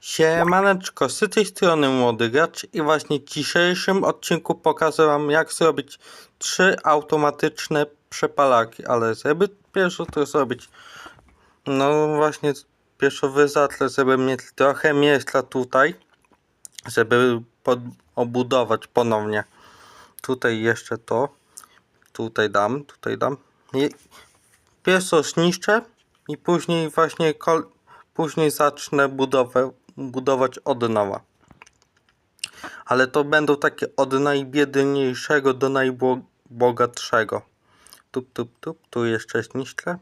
Siemaneczko, z tej strony Młody Gracz i właśnie w dzisiejszym odcinku pokażę wam jak zrobić trzy automatyczne przepalaki, ale żeby pierwsze to zrobić, no właśnie pierwsze wyzatlę, żeby mieć trochę miejsca tutaj, żeby pod, obudować ponownie. Tutaj jeszcze to, tutaj dam, tutaj dam. I pierwsze zniszczę i później właśnie później zacznę budowę, budować od nowa. Ale to będą takie od najbiedniejszego do najbogatszego. Tup, tup, tup, tu jeszcze zniszczę.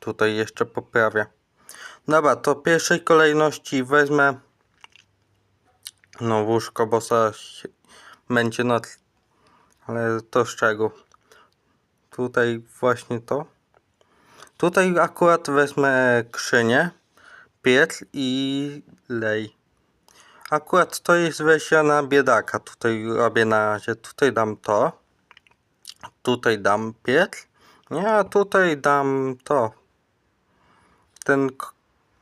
Tutaj jeszcze poprawię. Dobra, to w pierwszej kolejności wezmę no łóżko, bo będzie noc. Ale to z czego? Tutaj właśnie to. Tutaj akurat wezmę krzynię, piec i lej. Akurat to jest wersja na biedaka. Tutaj robię na razie. Tutaj dam to. Tutaj dam piec. Nie, a tutaj dam to. Ten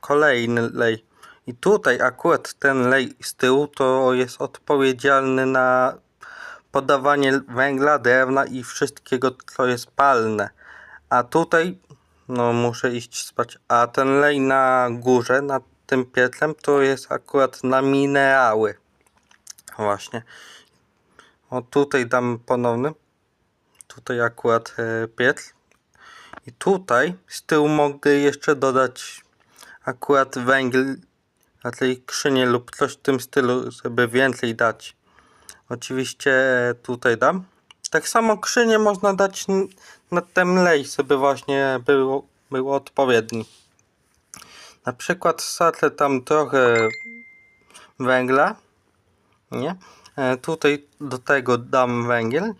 kolejny lej. I tutaj akurat ten lej z tyłu to jest odpowiedzialny na podawanie węgla, drewna i wszystkiego, co jest palne. A tutaj, no muszę iść spać. A ten lej na górze, nad tym piecem, to jest akurat na minerały. Właśnie. O tutaj dam ponowny. Tutaj akurat e, piec. I tutaj z tyłu mogę jeszcze dodać akurat węgiel na tej krzynie lub coś w tym stylu, żeby więcej dać. Oczywiście tutaj dam. Tak samo krzynię można dać na ten lej, żeby właśnie było, było odpowiedni. Na przykład sadzę tam trochę węgla, nie? E, tutaj do tego dam węgiel.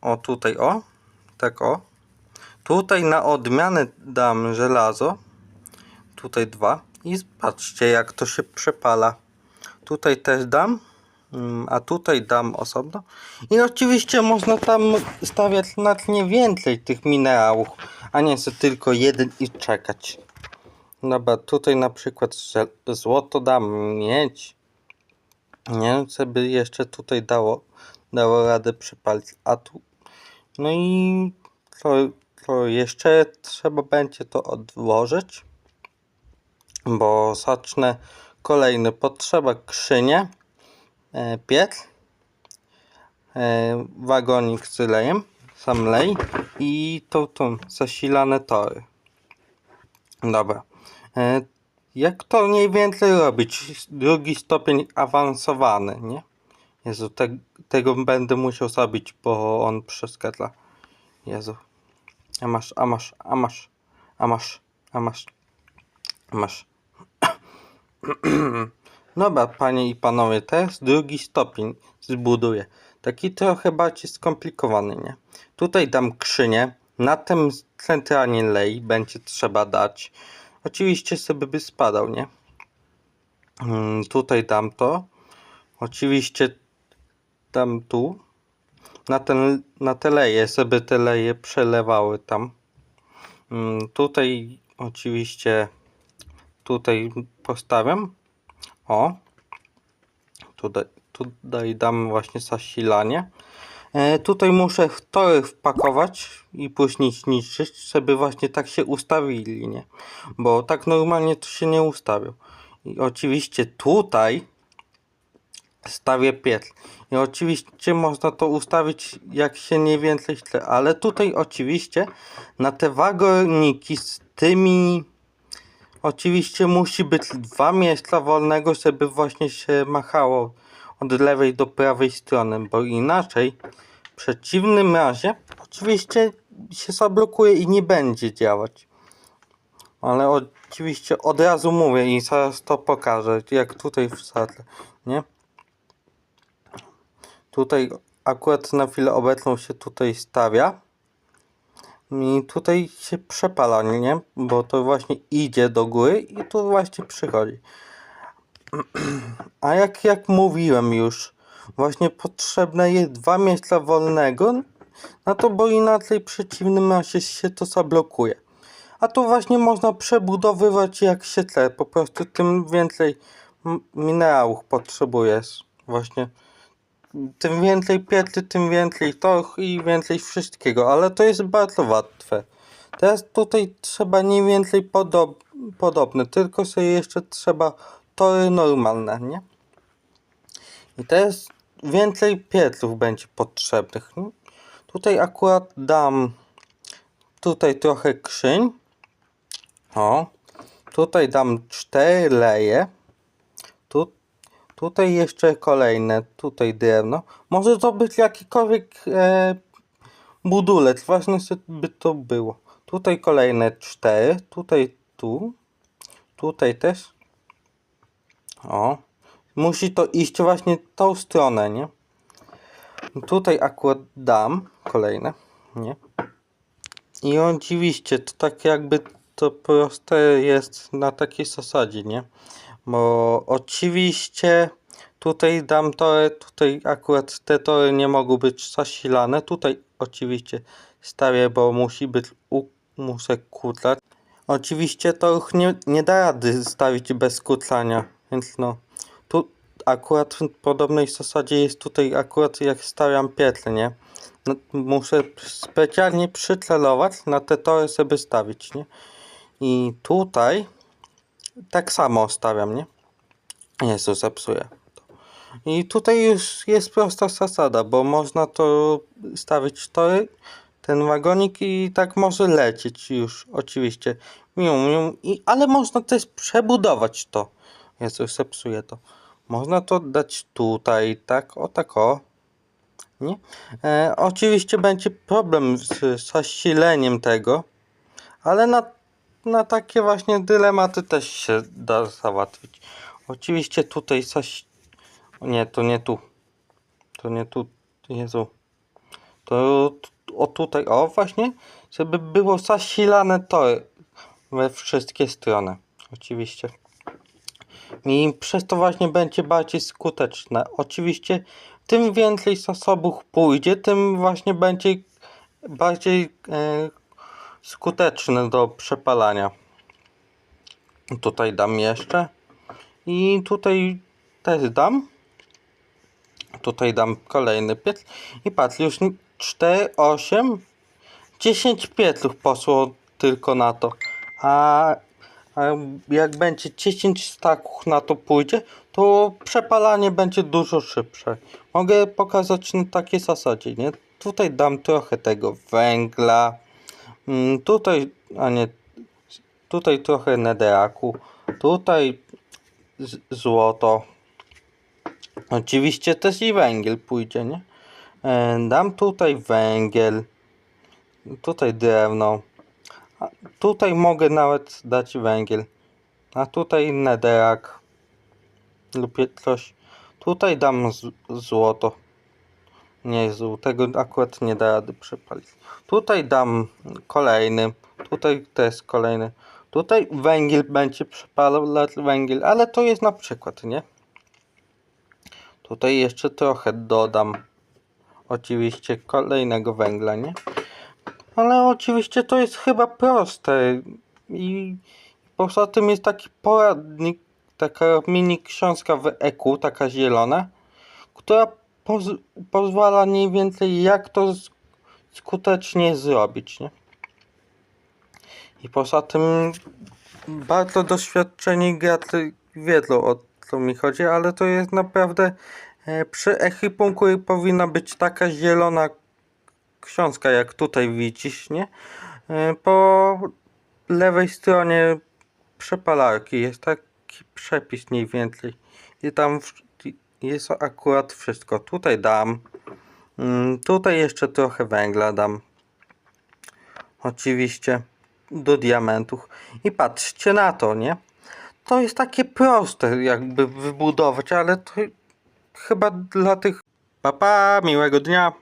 O tutaj o, tak o. Tutaj na odmianę dam żelazo. Tutaj dwa. I patrzcie jak to się przepala. Tutaj też dam. Mm, A tutaj dam osobno. I oczywiście można tam stawiać znacznie więcej tych minerałów, a nie sobie tylko jeden i czekać. Dobra, tutaj na przykład złoto dam, miedź. Nie, żeby jeszcze tutaj dało, dało radę przypalić. A tu, no i co, co jeszcze trzeba będzie to odłożyć, bo zacznę kolejny. Potrzeba krzynie, piec, e, wagonik z lejem, sam lej i to, to zasilane tory. Dobra. E, jak to mniej więcej robić? Drugi stopień awansowany, nie? Jezu, te, tego będę musiał zabić, bo on przeszkadza. Jezu. A masz, a masz, a masz, a masz, a masz, a masz. Dobra, panie i panowie, teraz drugi stopień zbuduję. Taki trochę bardziej skomplikowany, nie? Tutaj dam krzynię, na tym centralnie lej będzie trzeba dać. Oczywiście sobie by spadał, nie? Mm, Tutaj dam to. Oczywiście dam tu. Na, ten, na te leje, żeby te leje przelewały tam. Mm, Tutaj oczywiście tutaj postawiam. O. Tutaj, tutaj dam właśnie zasilanie. E, tutaj muszę tory wpakować i później zniszczyć, żeby właśnie tak się ustawili, nie? Bo tak normalnie to się nie ustawią. I oczywiście tutaj stawię piec. I oczywiście można to ustawić jak się nie więcej chce, ale tutaj oczywiście na te wagoniki z tymi oczywiście musi być dwa miejsca wolnego, żeby właśnie się machało od lewej do prawej strony, bo inaczej w przeciwnym razie oczywiście się zablokuje i nie będzie działać. Ale oczywiście od razu mówię i zaraz to pokażę, jak tutaj wsadzę, nie? Tutaj akurat na chwilę obecną się tutaj stawia. I tutaj się przepala, nie? Bo to właśnie idzie do góry i tu właśnie przychodzi. A jak, jak mówiłem już, właśnie potrzebne jest dwa miejsca wolnego, no to bo inaczej przeciwnym razie się to zablokuje. A tu właśnie można przebudowywać jak się chce. Po prostu tym więcej minerałów potrzebujesz. Właśnie. Tym więcej piecy, tym więcej torch i więcej wszystkiego. Ale to jest bardzo łatwe. Teraz tutaj trzeba mniej więcej podob, podobne. Tylko sobie jeszcze trzeba tory normalne, nie? I teraz więcej pieców będzie potrzebnych. nie? Tutaj akurat dam tutaj trochę krzyń. O. Tutaj dam cztery leje. Tu, tutaj jeszcze kolejne. Tutaj drewno. Może to być jakikolwiek e, budulec. Ważne, żeby to było. Tutaj kolejne cztery. Tutaj tu. Tutaj też. O. Musi to iść właśnie tą stronę, nie? Tutaj akurat dam kolejne, nie? I oczywiście to tak jakby to proste jest na takiej zasadzie, nie? Bo oczywiście tutaj dam tory, tutaj akurat te tory nie mogą być zasilane. Tutaj oczywiście stawię, bo musi być, u, muszę kutlać. Oczywiście to już nie, nie da rady stawić bez kutlania, więc no. Tu akurat w podobnej zasadzie jest tutaj akurat jak stawiam pietle, nie? No, muszę specjalnie przycelować na te tory sobie stawić, nie? I tutaj tak samo stawiam, nie? Jezu, zepsuję. I tutaj już jest prosta zasada, bo można to stawić tory, ten wagonik i tak może lecieć już, oczywiście. Miu, miu, i, ale można też przebudować to. Jezu, zepsuję to. Można to dać tutaj, tak, o tak o. Nie? E, oczywiście będzie problem z zasileniem tego, ale na, na takie właśnie dylematy też się da załatwić. Oczywiście tutaj coś... Nie, to nie tu. To nie tu. Jezu. To o tutaj, o właśnie, żeby było zasilane to we wszystkie strony. Oczywiście. I przez to właśnie będzie bardziej skuteczne. Oczywiście tym więcej zasobów pójdzie, tym właśnie będzie bardziej e, skuteczny do przepalania. Tutaj dam jeszcze. I tutaj też dam. Tutaj dam kolejny piec. I patrz, już 4, 8, 10 pieców poszło tylko na to. A, a jak będzie 10 staków na to pójdzie, to przepalanie będzie dużo szybsze. Mogę pokazać na takiej zasadzie, nie? Tutaj dam trochę tego węgla. Mm, Tutaj, a nie, tutaj trochę nederaku. Tutaj złoto. Oczywiście też i węgiel pójdzie, nie? E, Dam tutaj węgiel. Tutaj drewno. A tutaj mogę nawet dać węgiel. A tutaj nederak. Lub coś. Tutaj dam złoto. Nie, złotego akurat nie da rady przepalić. Tutaj dam kolejny. Tutaj też kolejny. Tutaj węgiel będzie przepalać węgiel, ale to jest na przykład, nie? Tutaj jeszcze trochę dodam. Oczywiście kolejnego węgla, nie? Ale oczywiście to jest chyba proste. I poza tym jest taki poradnik, taka mini książka w EQ, taka zielona, która poz pozwala mniej więcej jak to sk- skutecznie zrobić, nie? I poza tym bardzo doświadczeni gracze wiedzą o co mi chodzi, ale to jest naprawdę e, przy echipunku powinna być taka zielona książka, jak tutaj widzisz, nie? E, Po lewej stronie przepalarki jest taki przepis mniej więcej i tam jest akurat wszystko. Tutaj dam, mm, tutaj jeszcze trochę węgla dam. Oczywiście do diamentów. I patrzcie na to, nie? To jest takie proste jakby wybudować, ale to chyba dla tych... Papa, miłego dnia!